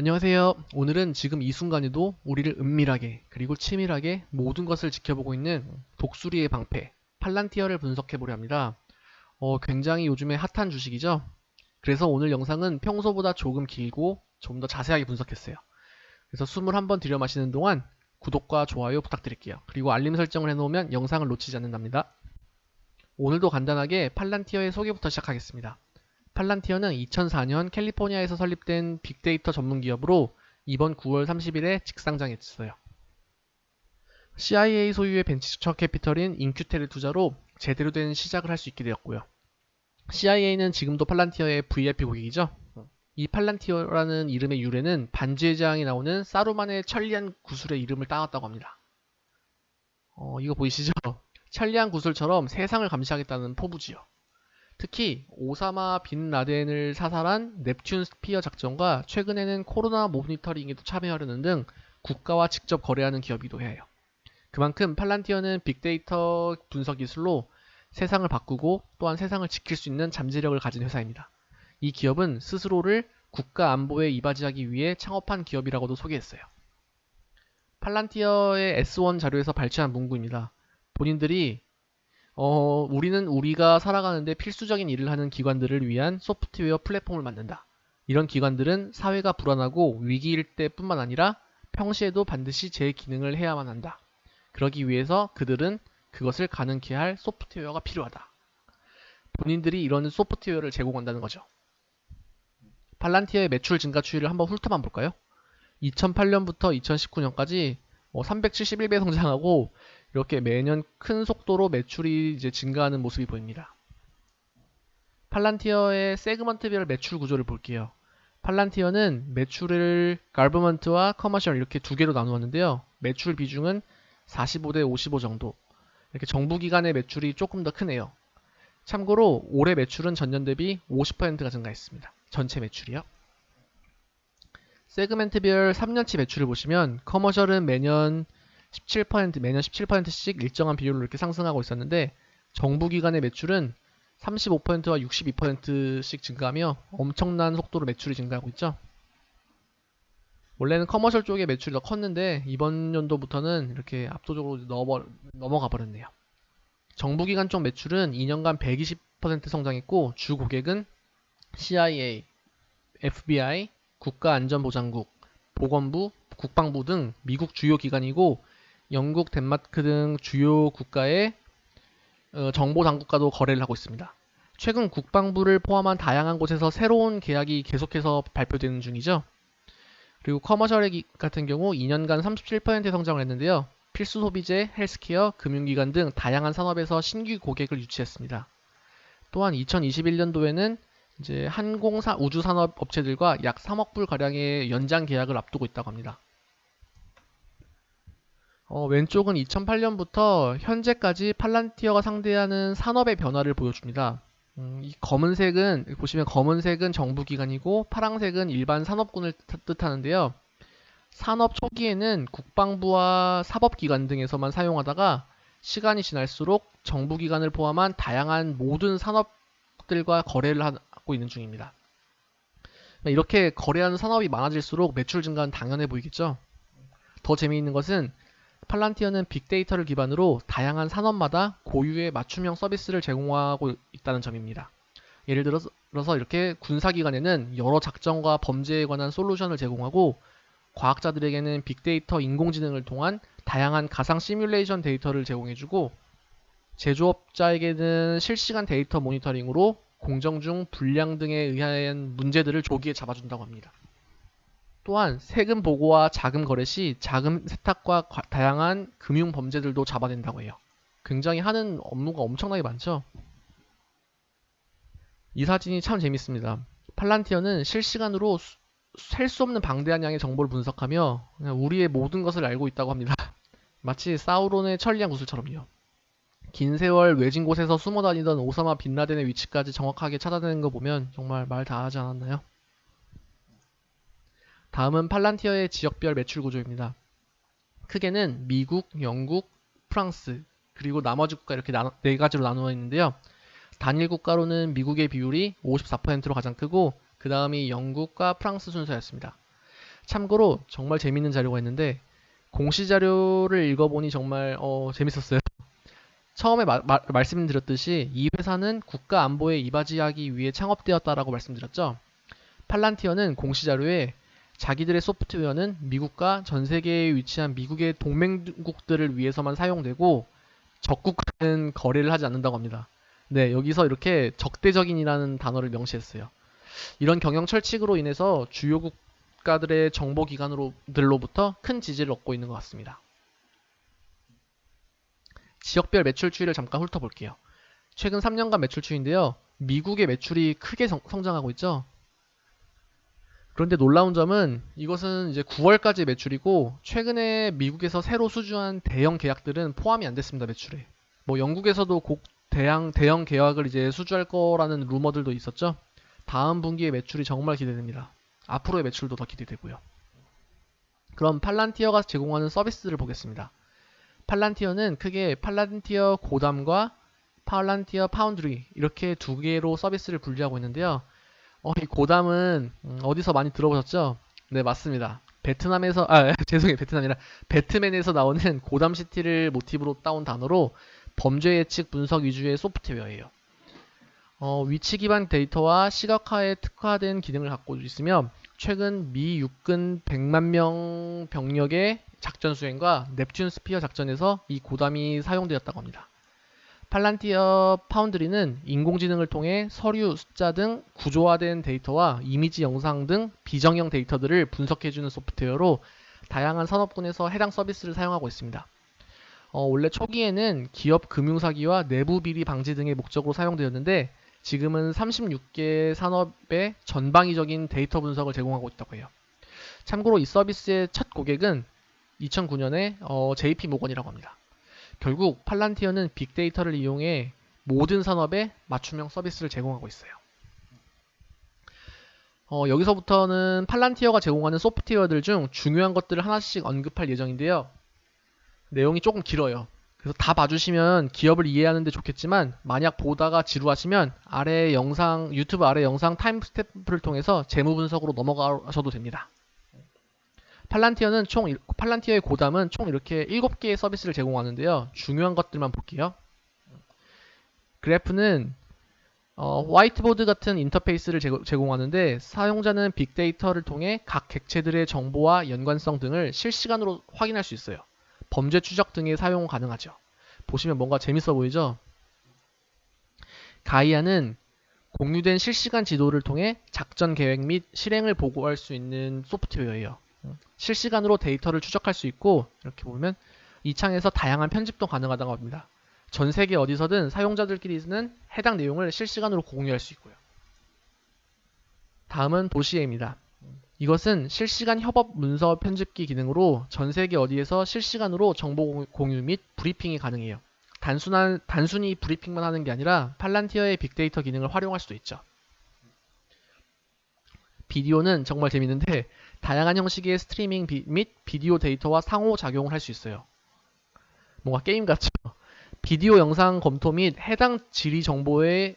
안녕하세요. 오늘은 지금 이 순간에도 우리를 은밀하게 그리고 치밀하게 모든 것을 지켜보고 있는 독수리의 방패 팔란티어를 분석해 보려 합니다. 어, 굉장히 요즘에 핫한 주식이죠. 그래서 오늘 영상은 평소보다 조금 길고 좀 더 자세하게 분석했어요. 그래서 숨을 한번 들여 마시는 동안 구독과 좋아요 부탁드릴게요. 그리고 알림 설정을 해놓으면 영상을 놓치지 않는답니다. 오늘도 간단하게 팔란티어의 소개부터 시작하겠습니다. 팔란티어는 2004년 캘리포니아에서 설립된 빅데이터 전문 기업으로 이번 9월 30일에 직상장했어요. CIA 소유의 벤처 캐피털인 인큐텔을 투자로 제대로 된 시작을 할 수 있게 되었고요. CIA는 지금도 팔란티어의 VIP 고객이죠. 이 팔란티어라는 이름의 유래는 반지의 제왕이 나오는 사루만의 천리안 구슬의 이름을 따왔다고 합니다. 어, 이거 보이시죠? 천리안 구슬처럼 세상을 감시하겠다는 포부지요. 특히 오사마 빈 라덴을 사살한 넵튠 스피어 작전과 최근에는 코로나 모니터링에도 참여하려는 등 국가와 직접 거래하는 기업이기도 해요. 그만큼 팔란티어는 빅데이터 분석 기술로 세상을 바꾸고 또한 세상을 지킬 수 있는 잠재력을 가진 회사입니다. 이 기업은 스스로를 국가 안보에 이바지하기 위해 창업한 기업이라고도 소개했어요. 팔란티어의 S1 자료에서 발췌한 문구입니다. 본인들이 어, 우리는 우리가 살아가는데 필수적인 일을 하는 기관들을 위한 소프트웨어 플랫폼을 만든다. 이런 기관들은 사회가 불안하고 위기일 때뿐만 아니라 평시에도 반드시 제 기능을 해야만 한다. 그러기 위해서 그들은 그것을 가능케 할 소프트웨어가 필요하다. 본인들이 이런 소프트웨어를 제공한다는 거죠. 팔란티어의 매출 증가 추이를 한번 훑어만 볼까요? 2008년부터 2019년까지 371배 성장하고 이렇게 매년 큰 속도로 매출이 이제 증가하는 모습이 보입니다. 팔란티어의 세그먼트별 매출 구조를 볼게요. 팔란티어는 매출을 가버먼트와 커머셜 이렇게 두 개로 나누었는데요. 매출 비중은 45대 55 정도. 이렇게 정부 기관의 매출이 조금 더 크네요. 참고로 올해 매출은 전년 대비 50%가 증가했습니다. 전체 매출이요. 세그멘트별 3년치 매출을 보시면 커머셜은 매년 17% 매년 17%씩 일정한 비율로 이렇게 상승하고 있었는데 정부 기관의 매출은 35%와 62%씩 증가하며 엄청난 속도로 매출이 증가하고 있죠. 원래는 커머셜 쪽의 매출이 더 컸는데 이번 연도부터는 이렇게 압도적으로 넘어, 넘어가 버렸네요. 정부 기관 쪽 매출은 2년간 120% 성장했고 주 고객은 CIA, FBI, 국가안전보장국, 보건부, 국방부 등 미국 주요 기관이고 영국, 덴마크 등 주요 국가의 어, 정보 당국과도 거래를 하고 있습니다. 최근 국방부를 포함한 다양한 곳에서 새로운 계약이 계속해서 발표되는 중이죠. 그리고 커머셜 같은 경우 2년간 37% 성장을 했는데요. 필수 소비재, 헬스케어, 금융기관 등 다양한 산업에서 신규 고객을 유치했습니다. 또한 2021년도에는 이제 항공사 우주산업 업체들과 약 3억 불 가량의 연장 계약을 앞두고 있다고 합니다. 어, 왼쪽은 2008년부터 현재까지 팔란티어가 상대하는 산업의 변화를 보여줍니다. 음, 이 검은색은 보시면 검은색은 정부 기관이고 파랑색은 일반 산업군을 뜻하는데요. 산업 초기에는 국방부와 사법기관 등에서만 사용하다가 시간이 지날수록 정부 기관을 포함한 다양한 모든 산업들과 거래를 하고 있는 중입니다. 이렇게 거래하는 산업이 많아질수록 매출 증가는 당연해 보이겠죠. 더 재미있는 것은 팔란티어는 빅데이터를 기반으로 다양한 산업마다 고유의 맞춤형 서비스를 제공하고 있다는 점입니다. 예를 들어서 이렇게 군사기관에는 여러 작전과 범죄에 관한 솔루션을 제공하고 과학자들에게는 빅데이터 인공지능을 통한 다양한 가상 시뮬레이션 데이터를 제공해주고 제조업자에게는 실시간 데이터 모니터링으로 공정 중 불량 등에 의한 문제들을 조기에 잡아준다고 합니다. 또한 세금 보고와 자금 거래 시 자금 세탁과 다양한 금융 범죄들도 잡아낸다고 해요. 굉장히 하는 업무가 엄청나게 많죠. 이 사진이 참 재밌습니다. 팔란티어는 실시간으로 셀 수 없는 방대한 양의 정보를 분석하며 우리의 모든 것을 알고 있다고 합니다. 마치 사우론의 천리안 구슬처럼요. 긴 세월 외진 곳에서 숨어 다니던 오사마 빈라덴의 위치까지 정확하게 찾아내는 거 보면 정말 말 다 하지 않았나요? 다음은 팔란티어의 지역별 매출 구조입니다. 크게는 미국, 영국, 프랑스, 그리고 나머지 국가 이렇게 나눠, 네 가지로 나누어 있는데요. 단일 국가로는 미국의 비율이 54%로 가장 크고 그 다음이 영국과 프랑스 순서였습니다. 참고로 정말 재밌는 자료가 있는데 공시 자료를 읽어보니 정말 어, 재밌었어요. 처음에 마- 마- 말씀드렸듯이 이 회사는 국가 안보에 이바지하기 위해 창업되었다라고 말씀드렸죠. 팔란티어는 공시 자료에 자기들의 소프트웨어는 미국과 전 세계에 위치한 미국의 동맹국들을 위해서만 사용되고 적국과는 거래를 하지 않는다고 합니다. 네, 여기서 이렇게 적대적인이라는 단어를 명시했어요. 이런 경영 철칙으로 인해서 주요 국가들의 정보기관들로부터 큰 지지를 얻고 있는 것 같습니다. 지역별 매출 추이를 잠깐 훑어볼게요. 최근 3년간 매출 추이인데요. 미국의 매출이 크게 성, 성장하고 있죠. 그런데 놀라운 점은 이것은 이제 9월까지 매출이고 최근에 미국에서 새로 수주한 대형 계약들은 포함이 안 됐습니다 매출에. 뭐 영국에서도 곡 대형 대형 계약을 이제 수주할 거라는 루머들도 있었죠. 다음 분기의 매출이 정말 기대됩니다. 앞으로의 매출도 더 기대되고요. 그럼 팔란티어가 제공하는 서비스를 보겠습니다. 팔란티어는 크게 팔란티어 고담과 팔란티어 파운드리 이렇게 두 개로 서비스를 분리하고 있는데요. 어, 이 고담은 음, 어디서 많이 들어보셨죠? 네, 맞습니다. 베트남에서 아 죄송해요 베트남이 아니라 배트맨에서 나오는 고담 시티를 모티브로 따온 단어로 범죄 예측 분석 위주의 소프트웨어예요. 어, 위치 기반 데이터와 시각화에 특화된 기능을 갖고 있으며 최근 미 육군 100만 명 병력의 작전 수행과 넵튠 스피어 작전에서 이 고담이 사용되었다고 합니다. 팔란티어 파운드리는 인공지능을 통해 서류, 숫자 등 구조화된 데이터와 이미지 영상 등 비정형 데이터들을 분석해주는 소프트웨어로 다양한 산업군에서 해당 서비스를 사용하고 있습니다. 어, 원래 초기에는 기업 금융사기와 내부 비리 방지 등의 목적으로 사용되었는데 지금은 36개 산업의 전방위적인 데이터 분석을 제공하고 있다고 해요. 참고로 이 서비스의 첫 고객은 2009년에 어, JP 모건이라고 합니다. 결국 팔란티어는 빅데이터를 이용해 모든 산업에 맞춤형 서비스를 제공하고 있어요. 어, 여기서부터는 팔란티어가 제공하는 소프트웨어들 중 중요한 것들을 하나씩 언급할 예정인데요. 내용이 조금 길어요. 그래서 다 봐주시면 기업을 이해하는데 좋겠지만 만약 보다가 지루하시면 아래 영상 유튜브 아래 영상 타임스탬프를 통해서 재무 분석으로 넘어가셔도 됩니다. 팔란티어는 총 일- 팔란티어의 고담은 총 이렇게 7개의 서비스를 제공하는데요. 중요한 것들만 볼게요. 그래프는 어, 화이트보드 같은 인터페이스를 제공하는데 사용자는 빅데이터를 통해 각 객체들의 정보와 연관성 등을 실시간으로 확인할 수 있어요. 범죄 추적 등에 사용 가능하죠. 보시면 뭔가 재밌어 보이죠? 가이아는 공유된 실시간 지도를 통해 작전 계획 및 실행을 보고할 수 있는 소프트웨어예요. 실시간으로 데이터를 추적할 수 있고 이렇게 보면 이 창에서 다양한 편집도 가능하다고 합니다. 전 세계 어디서든 사용자들끼리는 해당 내용을 실시간으로 공유할 수 있고요. 다음은 도시에입니다. 이것은 실시간 협업 문서 편집기 기능으로 전 세계 어디에서 실시간으로 정보 공유 및 브리핑이 가능해요. 단순한, 단순히 브리핑만 하는 게 아니라 팔란티어의 빅데이터 기능을 활용할 수도 있죠. 비디오는 정말 재밌는데 다양한 형식의 스트리밍 비, 및 비디오 데이터와 상호작용을 할 수 있어요. 뭔가 게임 같죠? 비디오 영상 검토 및 해당 지리 정보의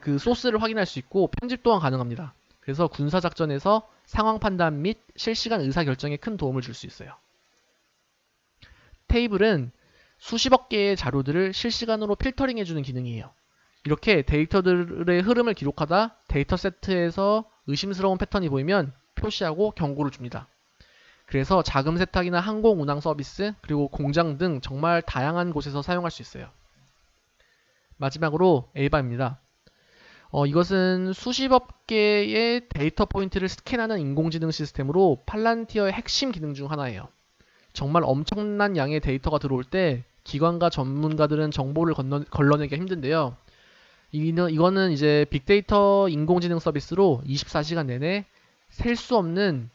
그 소스를 확인할 수 있고 편집 또한 가능합니다. 그래서 군사 작전에서 상황 판단 및 실시간 의사 결정에 큰 도움을 줄 수 있어요. 테이블은 수십억 개의 자료들을 실시간으로 필터링 해주는 기능이에요. 이렇게 데이터들의 흐름을 기록하다 데이터 세트에서 의심스러운 패턴이 보이면 표시하고 경고를 줍니다. 그래서 자금 세탁이나 항공 운항 서비스 그리고 공장 등 정말 다양한 곳에서 사용할 수 있어요. 마지막으로 에이바입니다. 어, 이것은 수십억 개의 데이터 포인트를 스캔하는 인공지능 시스템으로 팔란티어의 핵심 기능 중 하나예요. 정말 엄청난 양의 데이터가 들어올 때 기관과 전문가들은 정보를 건너, 걸러내기가 힘든데요. 이는, 이거는 이제 빅데이터 인공지능 서비스로 24시간 내내 셀 수 없는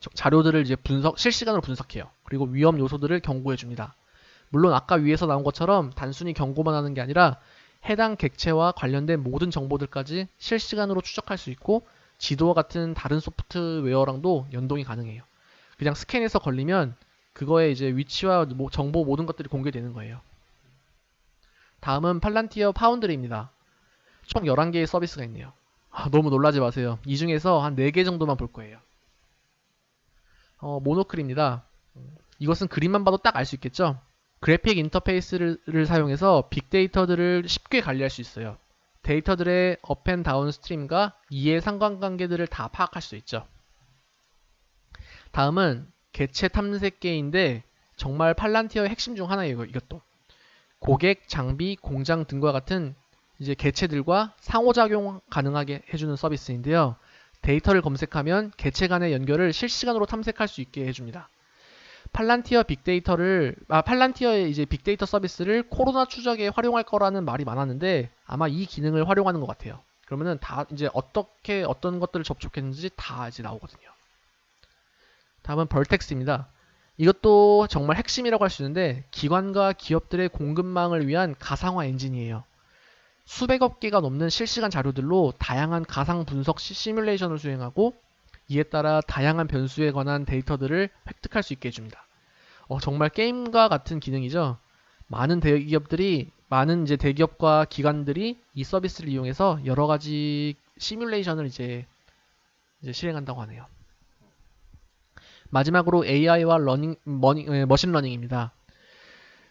저- 자료들을 이제 분석, 실시간으로 분석해요. 그리고 위험 요소들을 경고해 줍니다. 물론 아까 위에서 나온 것처럼 단순히 경고만 하는 게 아니라 해당 객체와 관련된 모든 정보들까지 실시간으로 추적할 수 있고 지도와 같은 다른 소프트웨어랑도 연동이 가능해요. 그냥 스캔해서 걸리면 그거에 이제 위치와 모- 정보 모든 것들이 공개되는 거예요. 다음은 팔란티어 파운드리입니다. 총 11개의 서비스가 있네요. 아, 너무 놀라지 마세요. 이 중에서 한 4개 정도만 볼 거예요. 어, 모노클입니다. 이것은 그림만 봐도 딱 알 수 있겠죠? 그래픽 인터페이스를 를 사용해서 빅데이터들을 쉽게 관리할 수 있어요. 데이터들의 업앤 다운 스트림과 이해 상관관계들을 다 파악할 수 있죠. 다음은 개체 탐색계인데 정말 팔란티어의 핵심 중 하나예요. 이것도 고객, 장비, 공장 등과 같은 이제 개체들과 상호작용 가능하게 해주는 서비스인데요. 데이터를 검색하면 개체 간의 연결을 실시간으로 탐색할 수 있게 해줍니다. 팔란티어 빅데이터를 아 팔란티어의 이제 빅데이터 서비스를 코로나 추적에 활용할 거라는 말이 많았는데 아마 이 기능을 활용하는 것 같아요. 그러면은 다 이제 어떻게 어떤 것들을 접촉했는지 다 이제 나오거든요. 다음은 벌텍스입니다. 이것도 정말 핵심이라고 할 수 있는데 기관과 기업들의 공급망을 위한 가상화 엔진이에요. 수백억 개가 넘는 실시간 자료들로 다양한 가상 분석 시, 시뮬레이션을 수행하고 이에 따라 다양한 변수에 관한 데이터들을 획득할 수 있게 해줍니다. 어, 정말 게임과 같은 기능이죠. 많은 대기업들이 많은 이제 대기업과 기관들이 이 서비스를 이용해서 여러 가지 시뮬레이션을 이제, 이제 실행한다고 하네요. 마지막으로 AI와 러닝, 머니, 에, 머신러닝입니다.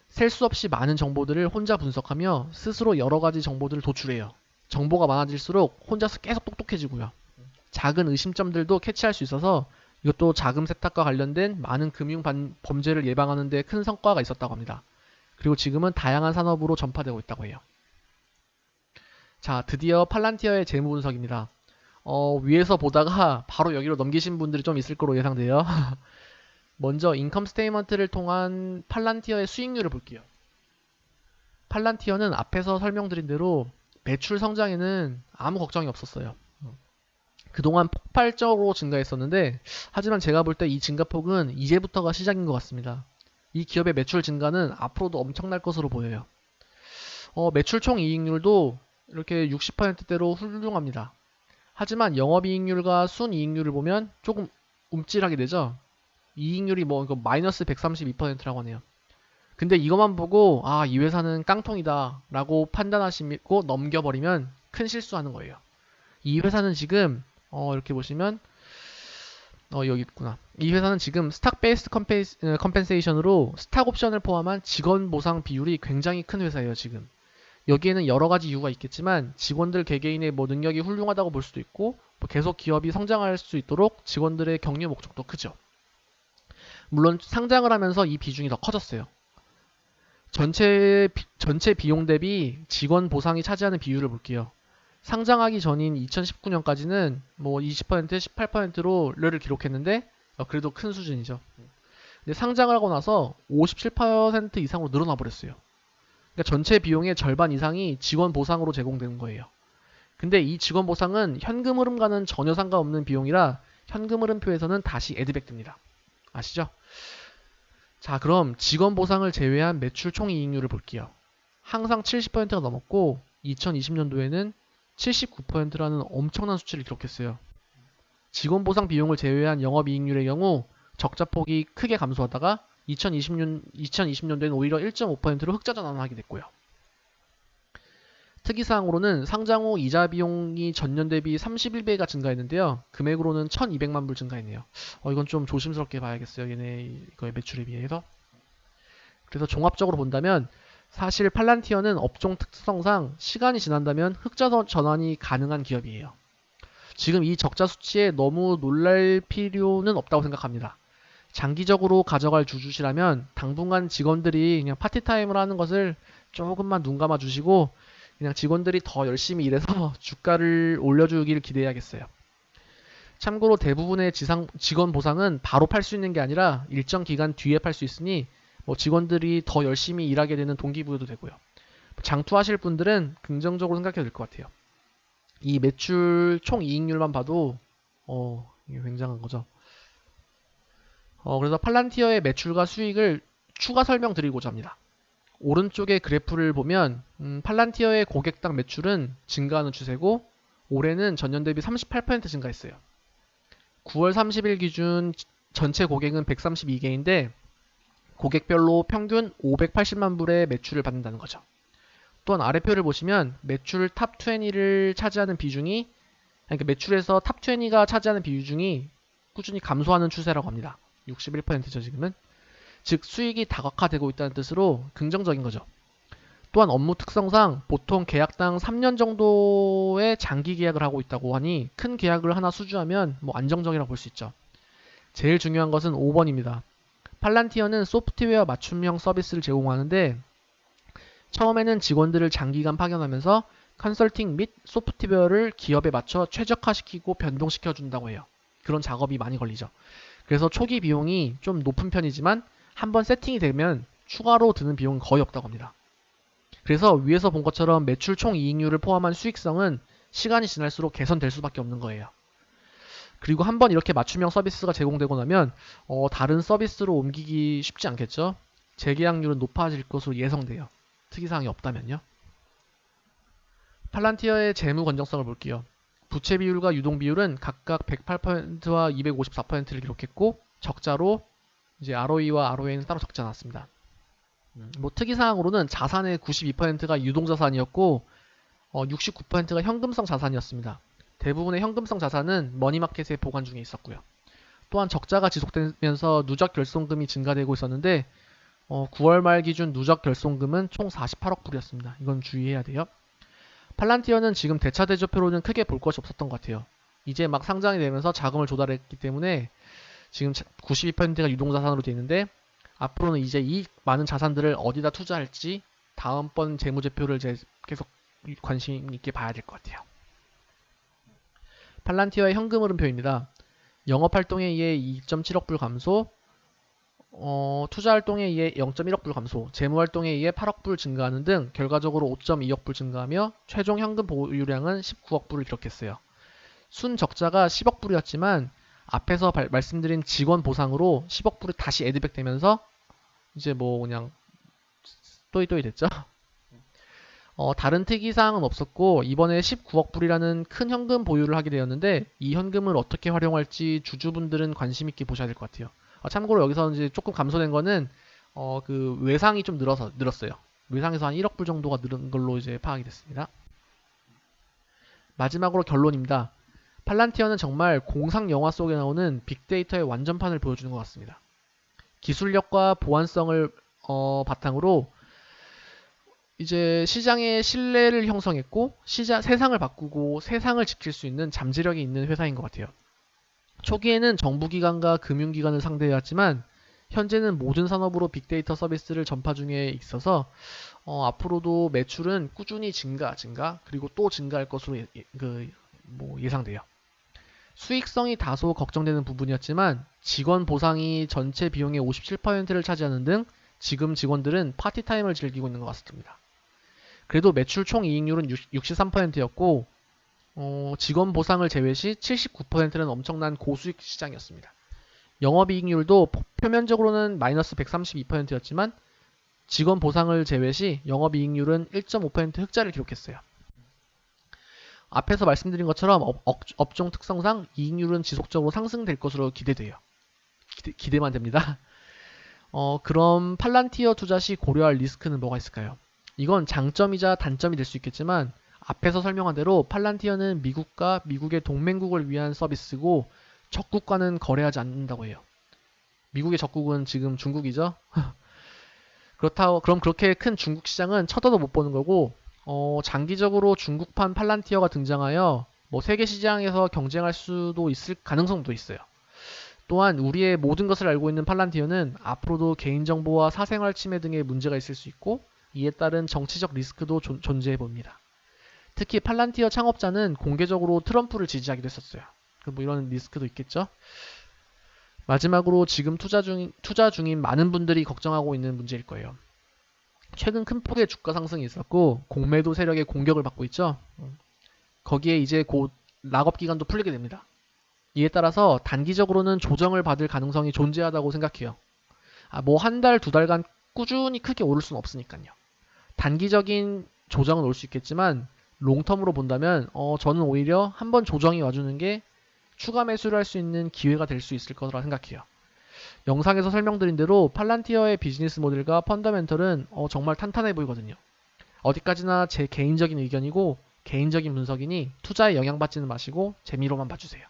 셀 수 없이 많은 정보들을 혼자 분석하며 스스로 여러 가지 정보들을 도출해요. 정보가 많아질수록 혼자서 계속 똑똑해지고요. 작은 의심점들도 캐치할 수 있어서 이것도 자금 세탁과 관련된 많은 금융 반- 범죄를 예방하는 데 큰 성과가 있었다고 합니다. 그리고 지금은 다양한 산업으로 전파되고 있다고 해요. 자, 드디어 팔란티어의 재무 분석입니다. 어, 위에서 보다가 바로 여기로 넘기신 분들이 좀 있을 거로 예상돼요. 먼저 인컴 스테이먼트를 통한 팔란티어의 수익률을 볼게요. 팔란티어는 앞에서 설명드린 대로 매출 성장에는 아무 걱정이 없었어요. 그동안 폭발적으로 증가했었는데 하지만 제가 볼 때 이 증가폭은 이제부터가 시작인 것 같습니다. 이 기업의 매출 증가는 앞으로도 엄청날 것으로 보여요. 어, 매출 총 이익률도 이렇게 60%대로 훌륭합니다. 하지만 영업이익률과 순이익률을 보면 조금 움찔하게 되죠. 이익률이 뭐 이거 마이너스 132%라고 하네요. 근데 이것만 보고 아 이 회사는 깡통이다 라고 판단하시고 넘겨버리면 큰 실수하는 거예요. 이 회사는 지금 어 이렇게 보시면 어 여기 있구나. 이 회사는 지금 스탁 베이스드 컴펜세이션으로 스탁 옵션을 포함한 직원 보상 비율이 굉장히 큰 회사예요 지금. 여기에는 여러 가지 이유가 있겠지만 직원들 개개인의 뭐 능력이 훌륭하다고 볼 수도 있고 뭐 계속 기업이 성장할 수 있도록 직원들의 격려 목적도 크죠. 물론 상장을 하면서 이 비중이 더 커졌어요. 전체 비, 전체 비용 대비 직원 보상이 차지하는 비율을 볼게요. 상장하기 전인 2019년까지는 뭐 20%, 18%로 를 기록했는데 어, 그래도 큰 수준이죠. 근데 상장을 하고 나서 57% 이상으로 늘어나 버렸어요. 그러니까 전체 비용의 절반 이상이 직원 보상으로 제공되는 거예요. 근데 이 직원 보상은 현금 흐름과는 전혀 상관없는 비용이라 현금 흐름표에서는 다시 애드백 됩니다. 아시죠? 자, 그럼 직원 보상을 제외한 매출 총 이익률을 볼게요. 항상 70%가 넘었고 2020년도에는 79%라는 엄청난 수치를 기록했어요. 직원 보상 비용을 제외한 영업 이익률의 경우 적자 폭이 크게 감소하다가 2020년, 2020년도에는 오히려 1.5%로 흑자 전환하게 됐고요. 특이사항으로는 상장 후 이자 비용이 전년 대비 31배가 증가했는데요. 금액으로는 1,200만 불 증가했네요. 어, 이건 좀 조심스럽게 봐야겠어요. 얘네 이거의 매출에 비해서. 그래서 종합적으로 본다면 사실 팔란티어는 업종 특성상 시간이 지난다면 흑자 전환이 가능한 기업이에요. 지금 이 적자 수치에 너무 놀랄 필요는 없다고 생각합니다. 장기적으로 가져갈 주주시라면 당분간 직원들이 그냥 파티타임을 하는 것을 조금만 눈 감아 주시고 그냥 직원들이 더 열심히 일해서 주가를 올려주기를 기대해야겠어요. 참고로 대부분의 지상, 직원 보상은 바로 팔 수 있는 게 아니라 일정 기간 뒤에 팔 수 있으니 뭐 직원들이 더 열심히 일하게 되는 동기부여도 되고요. 장투하실 분들은 긍정적으로 생각해도 될 것 같아요. 이 매출 총 이익률만 봐도 어 이게 굉장한 거죠. 어 그래서 팔란티어의 매출과 수익을 추가 설명드리고자 합니다. 오른쪽의 그래프를 보면 음, 팔란티어의 고객당 매출은 증가하는 추세고 올해는 전년 대비 38% 증가했어요. 9월 30일 기준 전체 고객은 132개인데 고객별로 평균 580만 불의 매출을 받는다는 거죠. 또한 아래표를 보시면 매출 탑 20를 차지하는 비중이 그러니까 매출에서 탑 20가 차지하는 비중이 꾸준히 감소하는 추세라고 합니다. 61%죠, 지금은. 즉 수익이 다각화되고 있다는 뜻으로 긍정적인 거죠. 또한 업무 특성상 보통 계약당 3년 정도의 장기 계약을 하고 있다고 하니 큰 계약을 하나 수주하면 뭐 안정적이라고 볼 수 있죠. 제일 중요한 것은 5번입니다. 팔란티어는 소프트웨어 맞춤형 서비스를 제공하는데 처음에는 직원들을 장기간 파견하면서 컨설팅 및 소프트웨어를 기업에 맞춰 최적화시키고 변동시켜 준다고 해요. 그런 작업이 많이 걸리죠. 그래서 초기 비용이 좀 높은 편이지만 한번 세팅이 되면 추가로 드는 비용은 거의 없다고 합니다. 그래서 위에서 본 것처럼 매출 총 이익률을 포함한 수익성은 시간이 지날수록 개선될 수밖에 없는 거예요. 그리고 한번 이렇게 맞춤형 서비스가 제공되고 나면 어, 다른 서비스로 옮기기 쉽지 않겠죠? 재계약률은 높아질 것으로 예상돼요. 특이사항이 없다면요. 팔란티어의 재무 건전성을 볼게요. 부채 비율과 유동 비율은 각각 108%와 254%를 기록했고 적자로 이제 ROE와 ROA는 따로 적지 않았습니다. 음, 뭐 특이사항으로는 자산의 92%가 유동자산이었고 어, 69%가 현금성 자산이었습니다. 대부분의 현금성 자산은 머니마켓에 보관 중에 있었고요. 또한 적자가 지속되면서 누적 결손금이 증가되고 있었는데 어, 9월 말 기준 누적 결손금은 총 48억 불이었습니다. 이건 주의해야 돼요. 팔란티어는 지금 대차 대조표로는 크게 볼 것이 없었던 것 같아요. 이제 막 상장이 되면서 자금을 조달했기 때문에 지금 92%가 유동자산으로 되어 있는데 앞으로는 이제 이 많은 자산들을 어디다 투자할지 다음번 재무제표를 계속 관심 있게 봐야 될 것 같아요. 팔란티어의 현금 흐름표입니다. 영업활동에 의해 2.7억 불 감소, 어, 투자활동에 의해 0.1억 불 감소, 재무활동에 의해 8억 불 증가하는 등 결과적으로 5.2억 불 증가하며 최종 현금 보유량은 19억 불을 기록했어요. 순 적자가 10억 불이었지만 앞에서 발, 말씀드린 직원 보상으로 10억 불이 다시 애드백 되면서 이제 뭐 그냥 또이 또이 됐죠. 어, 다른 특이사항은 없었고 이번에 19억 불이라는 큰 현금 보유를 하게 되었는데 이 현금을 어떻게 활용할지 주주분들은 관심 있게 보셔야 될 것 같아요. 어, 참고로 여기서 이제 조금 감소된 거는 어, 그 외상이 좀 늘어서 늘었어요. 외상에서 한 1억 불 정도가 늘은 걸로 이제 파악이 됐습니다. 마지막으로 결론입니다. 팔란티어는 정말 공상 영화 속에 나오는 빅데이터의 완전판을 보여주는 것 같습니다. 기술력과 보안성을 어, 바탕으로 이제 시장의 신뢰를 형성했고 시장 세상을 바꾸고 세상을 지킬 수 있는 잠재력이 있는 회사인 것 같아요. 초기에는 정부기관과 금융기관을 상대해왔지만 현재는 모든 산업으로 빅데이터 서비스를 전파 중에 있어서 어, 앞으로도 매출은 꾸준히 증가, 증가 그리고 또 증가할 것으로 예, 그, 뭐 예상돼요. 수익성이 다소 걱정되는 부분이었지만 직원 보상이 전체 비용의 57%를 차지하는 등 지금 직원들은 파티 타임을 즐기고 있는 것 같습니다. 그래도 매출 총 이익률은 63%였고 어, 직원 보상을 제외 시 79%는 엄청난 고수익 시장이었습니다. 영업이익률도 표면적으로는 마이너스 132%였지만 직원 보상을 제외 시 영업이익률은 1.5% 흑자를 기록했어요. 앞에서 말씀드린 것처럼 업, 업, 종 특성상 이익률은 지속적으로 상승될 것으로 기대돼요. 기대, 만 됩니다. 어, 그럼 팔란티어 투자 시 고려할 리스크는 뭐가 있을까요? 이건 장점이자 단점이 될 수 있겠지만 앞에서 설명한 대로 팔란티어는 미국과 미국의 동맹국을 위한 서비스고 적국과는 거래하지 않는다고 해요. 미국의 적국은 지금 중국이죠. 그렇다고 그럼 그렇게 큰 중국 시장은 쳐다도 못 보는 거고 어, 장기적으로 중국판 팔란티어가 등장하여 뭐 세계 시장에서 경쟁할 수도 있을 가능성도 있어요. 또한 우리의 모든 것을 알고 있는 팔란티어는 앞으로도 개인정보와 사생활 침해 등의 문제가 있을 수 있고 이에 따른 정치적 리스크도 존, 존재해 봅니다. 특히 팔란티어 창업자는 공개적으로 트럼프를 지지하기도 했었어요. 그뭐 이런 리스크도 있겠죠. 마지막으로 지금 투자 중 투자 중인 많은 분들이 걱정하고 있는 문제일 거예요. 최근 큰 폭의 주가 상승이 있었고 공매도 세력의 공격을 받고 있죠. 거기에 이제 곧 락업 기간도 풀리게 됩니다. 이에 따라서 단기적으로는 조정을 받을 가능성이 존재하다고 생각해요. 아, 뭐 한 달, 두 달간 꾸준히 크게 오를 수는 없으니까요. 단기적인 조정은 올 수 있겠지만 롱텀으로 본다면 어, 저는 오히려 한번 조정이 와주는 게 추가 매수를 할 수 있는 기회가 될 수 있을 거라 생각해요. 영상에서 설명드린 대로 팔란티어의 비즈니스 모델과 펀더멘털은 어, 정말 탄탄해 보이거든요. 어디까지나 제 개인적인 의견이고 개인적인 분석이니 투자에 영향받지는 마시고 재미로만 봐주세요.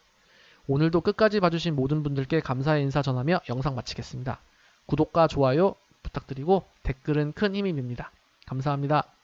오늘도 끝까지 봐주신 모든 분들께 감사의 인사 전하며 영상 마치겠습니다. 구독과 좋아요 부탁드리고 댓글은 큰 힘이 됩니다. 감사합니다.